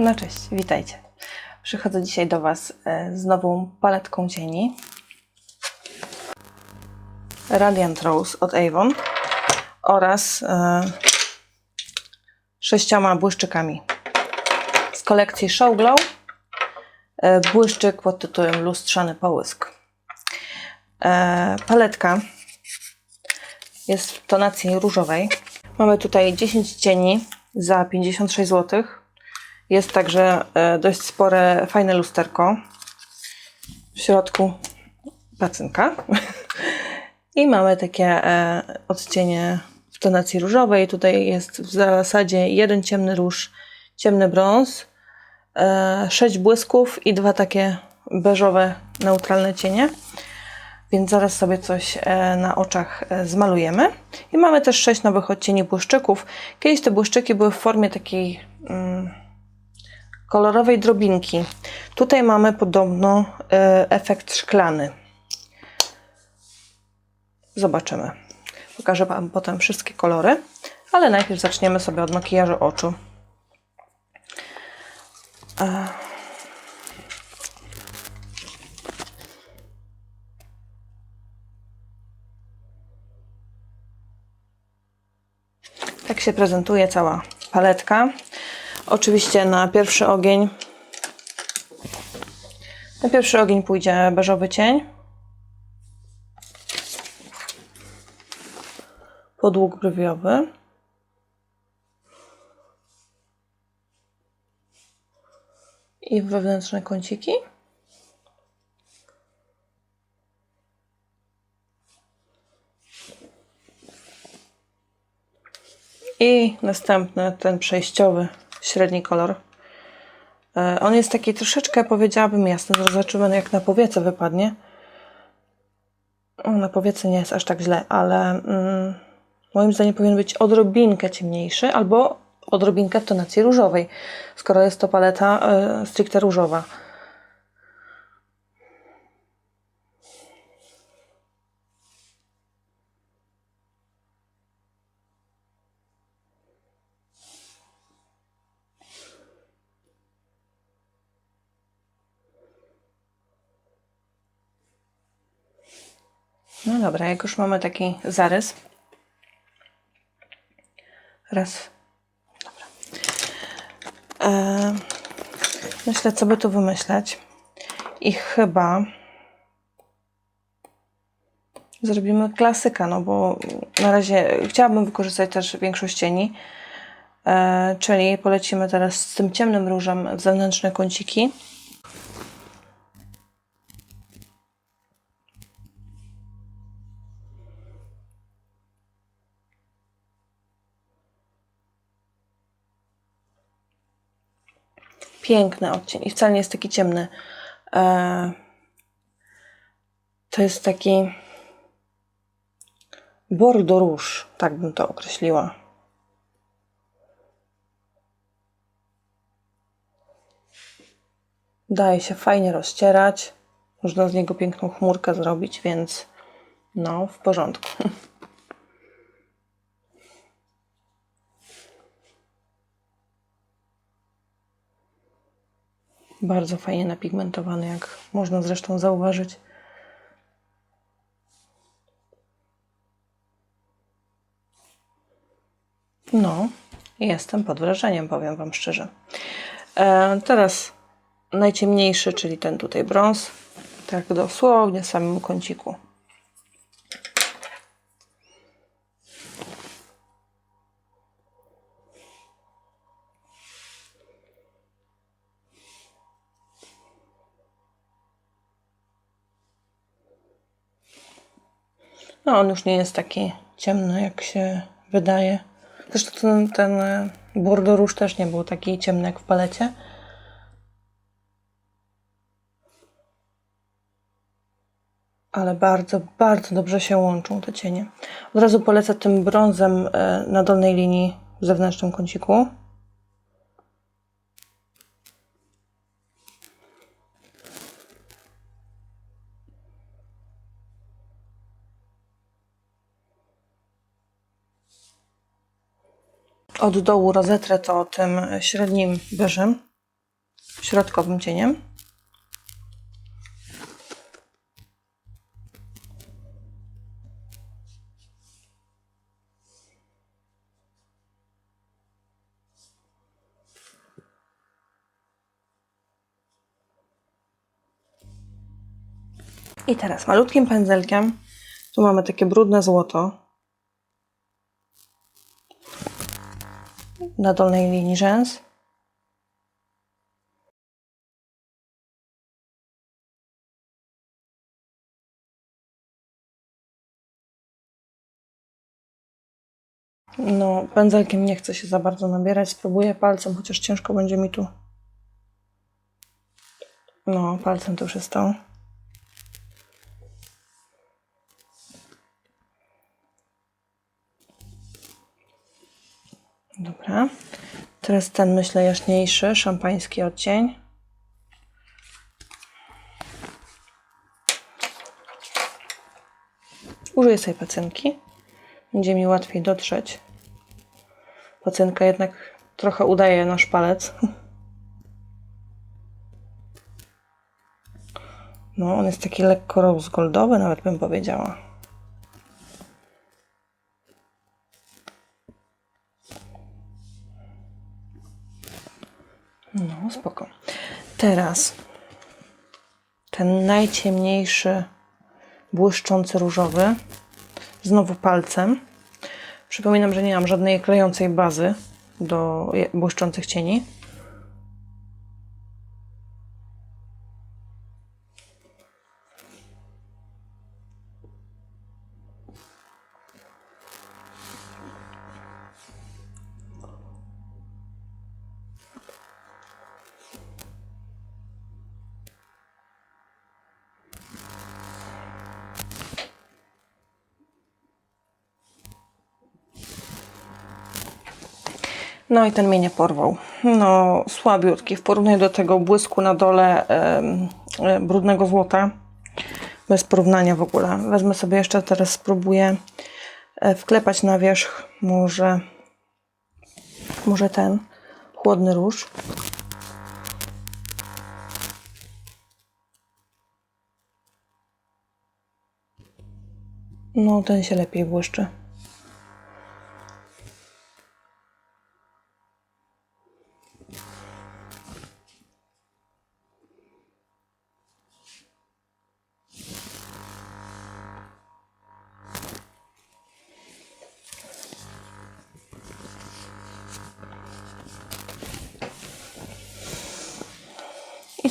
No cześć, witajcie. Przychodzę dzisiaj do Was e, z nową paletką cieni. Radiant Rose od Avon oraz e, sześcioma błyszczykami z kolekcji Show Glow. E, błyszczyk pod tytułem Lustrzany Połysk. E, paletka jest w tonacji różowej. Mamy tutaj 10 cieni za 56 zł. Jest także e, dość spore, fajne lusterko. W środku pacynka. I mamy takie e, odcienie w tonacji różowej. Tutaj jest w zasadzie jeden ciemny róż, ciemny brąz, e, sześć błysków i dwa takie beżowe, neutralne cienie. Więc zaraz sobie coś na oczach zmalujemy. I mamy też sześć nowych odcieni błyszczyków. Kiedyś te błyszczyki były w formie takiej mm, kolorowej drobinki. Tutaj mamy podobno e, efekt szklany. Zobaczymy. Pokażę Wam potem wszystkie kolory, ale najpierw zaczniemy sobie od makijażu oczu. E, Tak się prezentuje cała paletka. Oczywiście na pierwszy ogień na pierwszy ogień pójdzie beżowy cień. Podłóg brwiowy. I wewnętrzne kąciki. I następny, ten przejściowy, średni kolor. E, On jest taki troszeczkę, powiedziałabym, jasny. Zobaczymy, jak na powiece wypadnie. Na powiece nie jest aż tak źle, ale mm, moim zdaniem powinien być odrobinkę ciemniejszy albo odrobinkę w tonacji różowej, skoro jest to paleta e, stricte różowa. Dobra, jak już mamy taki zarys. Raz. Dobra. E, myślę, co by tu wymyśleć. I chyba zrobimy klasyka, no bo na razie chciałabym wykorzystać też większość cieni. E, czyli polecimy teraz z tym ciemnym różem w zewnętrzne kąciki. Piękny odcień i wcale nie jest taki ciemny. E, to jest taki bordo róż, tak bym to określiła. Daje się fajnie rozcierać. Można z niego piękną chmurkę zrobić, więc no, w porządku. Bardzo fajnie napigmentowany, jak można zresztą zauważyć. No, jestem pod wrażeniem, powiem Wam szczerze. E, teraz najciemniejszy, czyli ten tutaj brąz. Tak dosłownie w samym kąciku. No, on już nie jest taki ciemny, jak się wydaje. Zresztą ten, ten e, bordo róż też nie był taki ciemny jak w palecie. Ale bardzo, bardzo dobrze się łączą te cienie. Od razu polecę tym brązem e, na dolnej linii w zewnętrznym kąciku. Od dołu rozetrę to tym średnim beżem. środkowym cieniem. I teraz malutkim pędzelkiem, tu mamy takie brudne złoto na dolnej linii rzęs. No, pędzelkiem nie chcę się za bardzo nabierać. Spróbuję palcem, chociaż ciężko będzie mi tu. No, palcem to już jest to. Dobra. Teraz ten, myślę, jaśniejszy, szampański odcień. Użyję sobie pacynki. Będzie mi łatwiej dotrzeć. Pacynka jednak trochę udaje nasz palec. No, on jest taki lekko rose goldowy, nawet bym powiedziała. No, spoko. Teraz ten najciemniejszy, błyszczący różowy. Znowu palcem. Przypominam, że nie mam żadnej klejącej bazy do błyszczących cieni. No i ten mnie nie porwał. No, słabiutki w porównaniu do tego błysku na dole brudnego złota. Bez porównania w ogóle. Wezmę sobie jeszcze teraz, spróbuję e, wklepać na wierzch może, może ten chłodny róż. No, ten się lepiej błyszczy.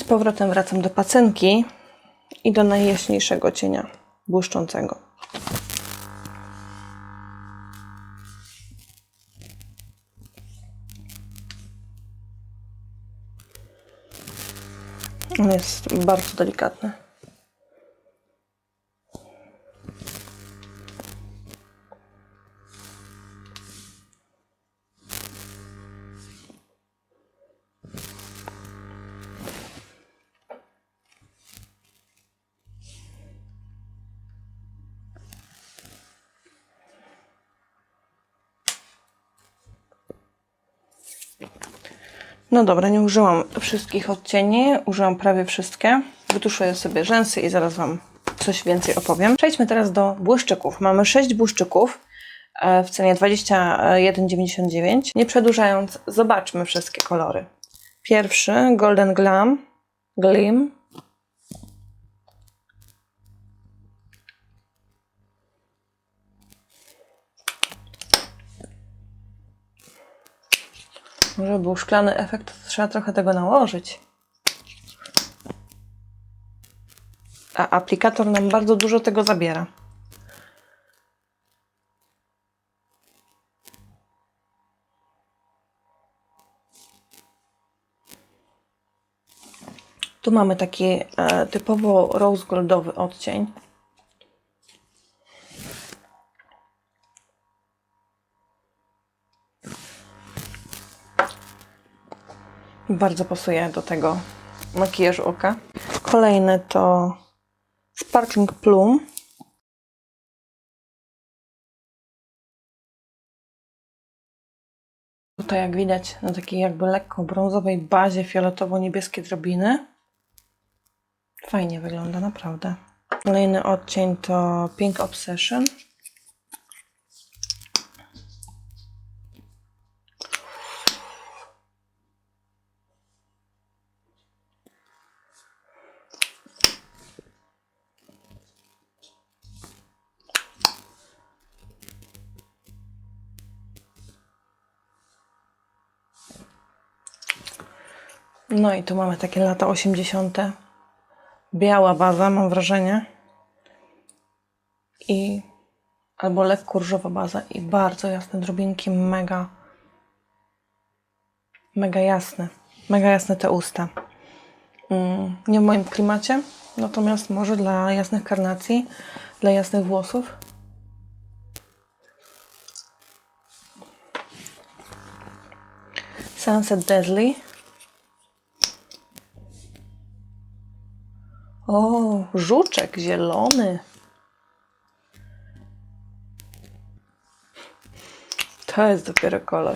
Powrotem wracam do pacynki i do najjaśniejszego cienia błyszczącego. On jest bardzo delikatny. No dobra, nie użyłam wszystkich odcieni, użyłam prawie wszystkie. Wytuszuję sobie rzęsy i zaraz Wam coś więcej opowiem. Przejdźmy teraz do błyszczyków. Mamy 6 błyszczyków e, w cenie 21,99. Nie przedłużając, zobaczmy wszystkie kolory. Pierwszy Golden Glam, Gleam. Żeby był szklany efekt, to trzeba trochę tego nałożyć. A aplikator nam bardzo dużo tego zabiera. Tu mamy taki e, typowo rose goldowy odcień. Bardzo pasuje do tego makijażu oka. Kolejny to Sparkling Plum. Tutaj jak widać na takiej jakby lekko brązowej bazie fioletowo-niebieskie drobiny. Fajnie wygląda, naprawdę. Kolejny odcień to Pink Obsession. No i tu mamy takie lata 80. Biała baza, mam wrażenie. I albo lekko różowa baza i bardzo jasne drobinki, mega mega jasne. Mega jasne te usta. Mm, nie w moim klimacie, natomiast może dla jasnych karnacji, dla jasnych włosów. Sunset Deadly. Żuczek zielony. To jest dopiero kolor.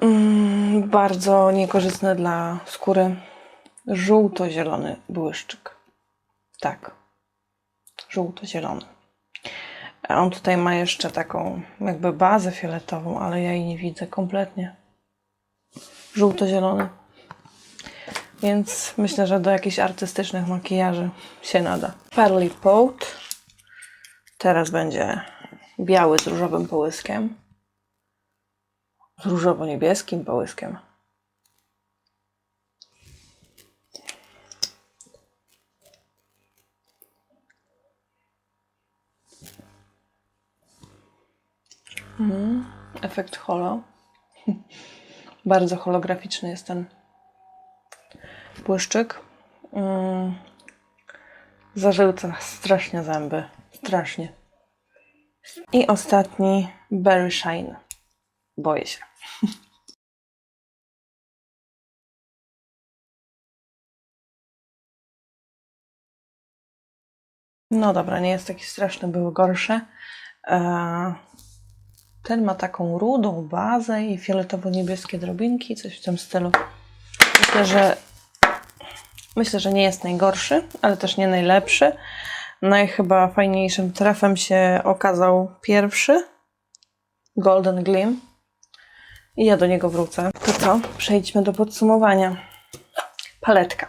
Mm, bardzo niekorzystny dla skóry żółto-zielony błyszczyk. Tak, żółto-zielony. A on tutaj ma jeszcze taką jakby bazę fioletową, ale ja jej nie widzę kompletnie. Żółto-zielony. Więc myślę, że do jakichś artystycznych makijaży się nada. Pearly Pout. Teraz będzie biały z różowym połyskiem. Z różowo-niebieskim połyskiem. Efekt holo. Bardzo holograficzny jest ten błyszczyk. Mm. Zażyłca strasznie zęby. Strasznie. I ostatni Berry Shine. Boję się. No dobra, nie jest taki straszny, były gorsze. Eee, ten ma taką rudą bazę i fioletowo-niebieskie drobinki, coś w tym stylu. Myślę, że myślę, że nie jest najgorszy, ale też nie najlepszy. Najchyba fajniejszym trafem się okazał pierwszy Golden Gleam. I ja do niego wrócę. To co? Przejdźmy do podsumowania. Paletka.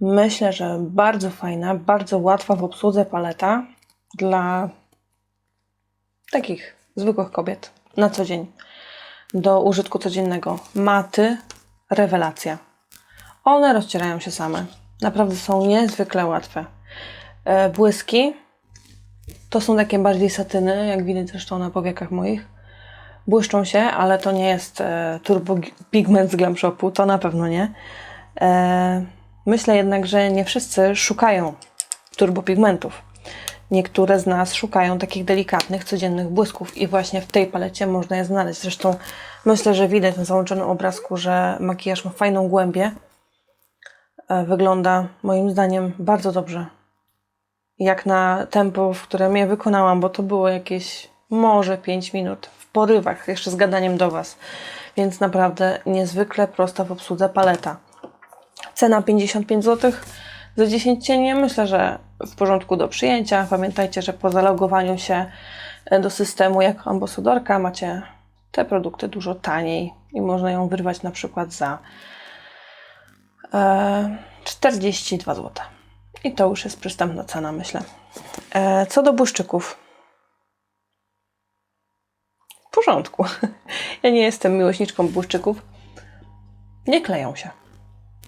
Myślę, że bardzo fajna, bardzo łatwa w obsłudze paleta dla takich zwykłych kobiet na co dzień do użytku codziennego. Maty, rewelacja. One rozcierają się same. Naprawdę są niezwykle łatwe. E, błyski to są takie bardziej satyny, jak widać zresztą na powiekach moich. Błyszczą się, ale to nie jest e, turbo pigment z Glam Shopu, to na pewno nie. E, myślę jednak, że nie wszyscy szukają turbopigmentów. Niektóre z nas szukają takich delikatnych, codziennych błysków i właśnie w tej palecie można je znaleźć. Zresztą myślę, że widać na załączonym obrazku, że makijaż ma fajną głębię. E, Wygląda moim zdaniem bardzo dobrze. Jak na tempo, w którym je wykonałam, bo to było jakieś może 5 minut w porywach, jeszcze z gadaniem do Was. Więc naprawdę niezwykle prosta w obsłudze paleta. Cena 55 zł za 10 cieni. Myślę, że w porządku do przyjęcia. Pamiętajcie, że po zalogowaniu się do systemu jako ambasadorka macie te produkty dużo taniej i można ją wyrwać na przykład za e, 42 zł. I to już jest przystępna cena, myślę. E, co do błyszczyków. W porządku. Ja nie jestem miłośniczką błyszczyków. Nie kleją się.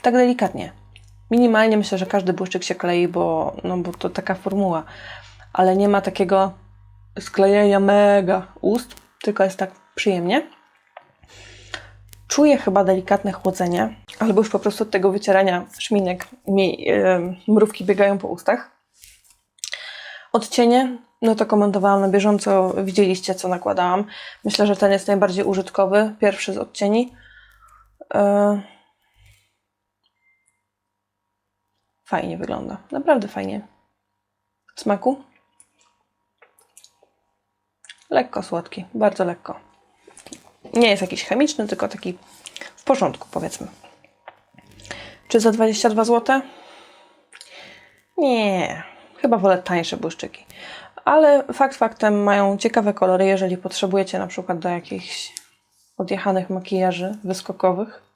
Tak delikatnie. Minimalnie myślę, że każdy błyszczyk się klei, bo, no, bo to taka formuła. Ale nie ma takiego sklejenia mega ust, tylko jest tak przyjemnie. Czuję chyba delikatne chłodzenie, albo już po prostu od tego wycierania szminek mi yy, mrówki biegają po ustach. Odcienie, no to komentowałam na bieżąco, widzieliście co nakładałam. Myślę, że ten jest najbardziej użytkowy, pierwszy z odcieni. Yy. Fajnie wygląda. Naprawdę fajnie. W smaku? Lekko słodki, bardzo lekko. Nie jest jakiś chemiczny, tylko taki w porządku, powiedzmy. Czy za 22 zł? Nie, chyba wolę tańsze błyszczyki. Ale fakt faktem mają ciekawe kolory, jeżeli potrzebujecie na przykład do jakichś odjechanych makijaży wyskokowych.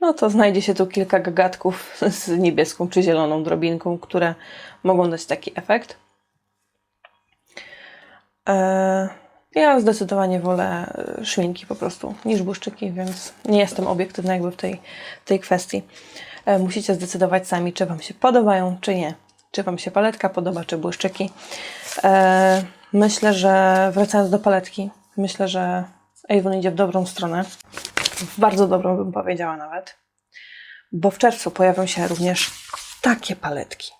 No to znajdzie się tu kilka gagatków z niebieską czy zieloną drobinką, które mogą dać taki efekt. Eee, ja zdecydowanie wolę e, szminki po prostu niż błyszczyki, więc nie jestem obiektywna jakby w tej, tej kwestii. E, musicie zdecydować sami, czy Wam się podobają, czy nie. Czy Wam się paletka podoba, czy błyszczyki. E, myślę, że wracając do paletki, myślę, że Avon idzie w dobrą stronę. Bardzo dobrą bym powiedziała nawet. Bo w czerwcu pojawią się również takie paletki.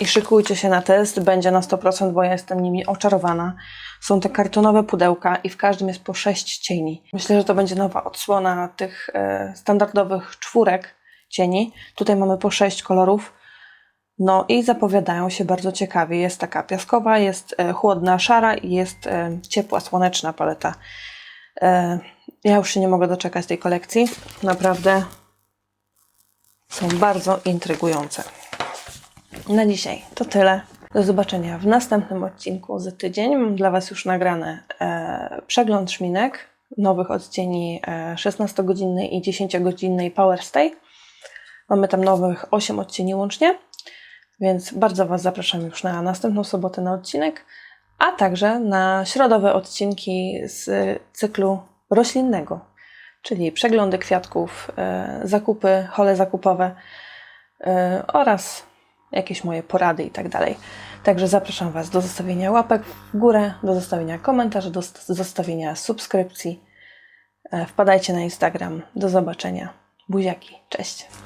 I szykujcie się na test, będzie na 100%, bo ja jestem nimi oczarowana. Są te kartonowe pudełka i w każdym jest po 6 cieni. Myślę, że to będzie nowa odsłona tych e, standardowych czwórek cieni. Tutaj mamy po 6 kolorów. No i zapowiadają się bardzo ciekawie. Jest taka piaskowa, jest e, chłodna, szara i jest e, ciepła, słoneczna paleta. E, ja już się nie mogę doczekać tej kolekcji. Naprawdę są bardzo intrygujące. Na dzisiaj to tyle. Do zobaczenia w następnym odcinku za tydzień. Mam dla Was już nagrane przegląd szminek nowych odcieni e, 16-godzinnej i 10-godzinnej Power Stay. Mamy tam nowych 8 odcieni łącznie, więc bardzo Was zapraszam już na następną sobotę na odcinek, a także na środowe odcinki z cyklu roślinnego, czyli przeglądy kwiatków, e, zakupy, hole zakupowe e, oraz jakieś moje porady i tak. Także zapraszam Was do zostawienia łapek w górę, do zostawienia komentarzy, do zostawienia subskrypcji. E, Wpadajcie na Instagram. Do zobaczenia. Buziaki. Cześć.